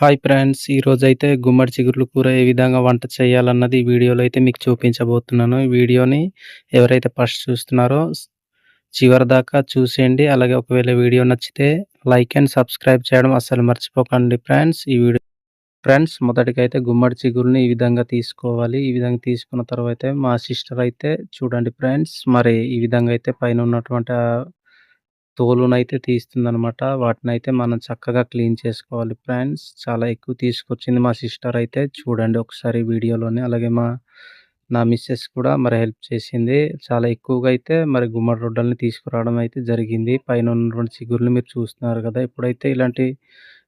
Hi friends ఈరోజైతే గుమ్మడి చిగుర్లు కూర ఏ విధంగా వంట చేయాలన్నది ఈ వీడియోలో అయితే మీకు చూపించబోతున్నాను. ఈ వీడియోని ఎవరైతే ఫస్ట్ చూస్తున్నారో చివరి దాకా చూసేయండి. అలాగే ఒకవేళ వీడియో నచ్చితే లైక్ అండ్ సబ్స్క్రైబ్ చేయడం అస్సలు మర్చిపోకండి ఫ్రెండ్స్. ఈ వీడియో ఫ్రెండ్స్ మొదటిగా అయితే గుమ్మడి చిగురుని ఈ విధంగా తీసుకోవాలి. ఈ విధంగా తీసుకున్న తర్వాత మా సిస్టర్ అయితే చూడండి ఫ్రెండ్స్ మరి ఈ విధంగా అయితే పైన ఉన్నటువంటి తోలునైతే తీస్తుందనమాట. అయితే మనం చక్కగా క్లీన్ చేసుకోవాలి ఫ్రెండ్స్. చాలా ఎక్కువ తీసుకొచ్చింది మా సిస్టర్ అయితే చూడండి ఒకసారి వీడియోలోనే. అలాగే మా నా మిస్సెస్ కూడా మరి హెల్ప్ చేసింది. చాలా ఎక్కువగా అయితే మరి గుమ్మడి రొడ్డల్ని తీసుకురావడం అయితే జరిగింది. పైన ఉన్నటువంటి చిగుర్లు మీరు చూస్తున్నారు కదా! ఇప్పుడైతే ఇలాంటి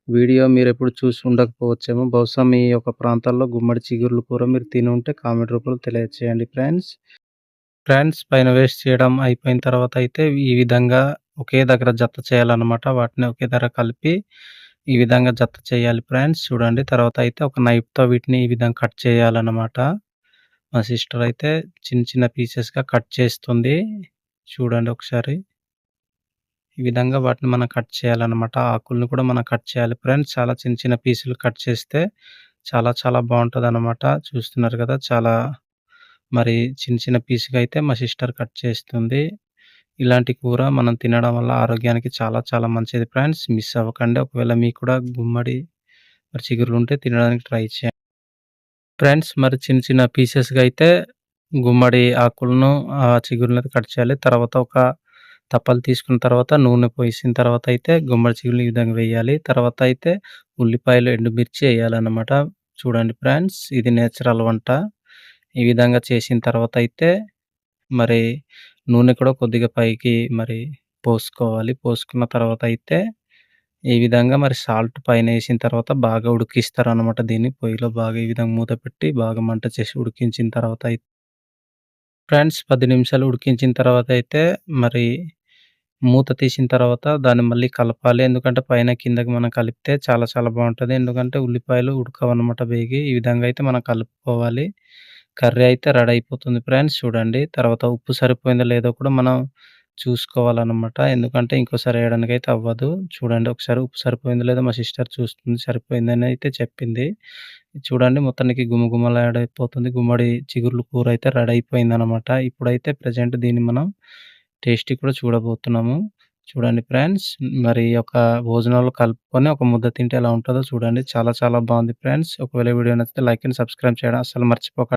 వీడియో మీరు ఎప్పుడు చూసి ఉండకపోవచ్చేమో. బహుశా మీ యొక్క ప్రాంతాల్లో గుమ్మడి చిగుర్లు కూర మీరు తిని ఉంటే కామెంట్ రూపంలో తెలియజేయండి ఫ్రెండ్స్. ఫ్రెండ్స్ పైన వేస్ట్ చేయడం అయిపోయిన తర్వాత అయితే ఈ విధంగా ఒకే దగ్గర జత చేయాలన్నమాట. వాటిని ఒకే దగ్గర కలిపి ఈ విధంగా జత చేయాలి ఫ్రెండ్స్. చూడండి తర్వాత అయితే ఒక నైఫ్‌తో వీటిని ఈ విధంగా కట్ చేయాలన్నమాట. మా సిస్టర్ అయితే చిన్న చిన్న పీసెస్‌గా కట్ చేస్తుంది. చూడండి ఒకసారి. ఈ విధంగా వాటిని మనం కట్ చేయాలన్నమాట. ఆకుల్ని కూడా మనం కట్ చేయాలి ఫ్రెండ్స్. చాలా చిన్న చిన్న పీసులు కట్ చేస్తే చాలా చాలా బాగుంటుంది అనమాట చూస్తున్నారు కదా! చాలా మరి చిన్న చిన్న పీస్‌గా అయితే మా సిస్టర్ కట్ చేస్తుంది. ఇలాంటి కూర మనం తినడం వల్ల ఆరోగ్యానికి చాలా చాలా మంచిది ఫ్రెండ్స్. మిస్ అవ్వకండి. ఒకవేళ మీకు కూడా గుమ్మడి మరి చిగురులు ఉంటే తినడానికి ట్రై చేయండి. ఫ్రెండ్స్ మరి చిన్న చిన్న పీసెస్‌గా అయితే గుమ్మడి ఆకులను ఆ చిగురులను కట్ చేయాలి. తర్వాత ఒక తప్పలు తీసుకున్న తర్వాత నూనె పోసిన తర్వాత అయితే గుమ్మడి చిగురులు ఈ విధంగా వేయాలి. తర్వాత అయితే ఉల్లిపాయలు, ఎండుమిర్చి వేయాలన్నమాట. చూడండి ఫ్రెండ్స్ ఇది నేచురల్ వంట. ఈ విధంగా చేసిన తర్వాత అయితే మరి నూనె కూడా కొద్దిగా పైకి మరి పోసుకోవాలి. పోసుకున్న తర్వాత అయితే ఈ విధంగా మరి సాల్ట్ పైన వేసిన తర్వాత బాగా ఉడికిస్తారు అనమాట దీన్ని. పొయ్యిలో బాగా ఈ విధంగా మూత పెట్టి బాగా మంట చేసి ఉడికించిన తర్వాత అయితే ఫ్రెండ్స్ పది నిమిషాలు ఉడికించిన తర్వాత అయితే మరి మూత తీసిన తర్వాత దాన్ని మళ్ళీ కలపాలి. ఎందుకంటే పైన కిందకి మనం కలిపితే చాలా చాలా బాగుంటుంది ఎందుకంటే ఉల్లిపాయలు ఉడకవన్నమాట వేగి ఈ విధంగా అయితే మనం కలుపుకోవాలి. కర్రీ అయితే రెడీ అయిపోతుంది ఫ్రెండ్స్ చూడండి. తర్వాత ఉప్పు సరిపోయిందో లేదో కూడా మనం చూసుకోవాలన్నమాట ఎందుకంటే ఇంకోసారి వేయడానికి అయితే అవ్వదు. చూడండి ఒకసారి ఉప్పు సరిపోయిందో లేదో మా సిస్టర్ చూస్తుంది. సరిపోయిందని అయితే చెప్పింది. చూడండి మొత్తానికి గుమగుమలాడైపోతుంది గుమ్మడి చిగుర్లు కూర అయితే రెడీ అయిపోయిందనమాట. ఇప్పుడైతే ప్రెజెంట్ దీన్ని మనం టేస్టీ కూడా చూడబోతున్నాము. చూడండి ఫ్రెండ్స్ మరి ఒక భోజనాలు కలుపుకొని ఒక ముద్ద తింటే ఎలా ఉంటుందో చూడండి. చాలా చాలా బాగుంది ఫ్రెండ్స్. ఒకవేళ వీడియో నచ్చితే లైక్ అండ్ సబ్స్క్రైబ్ చేయడం అసలు మర్చిపోకండి.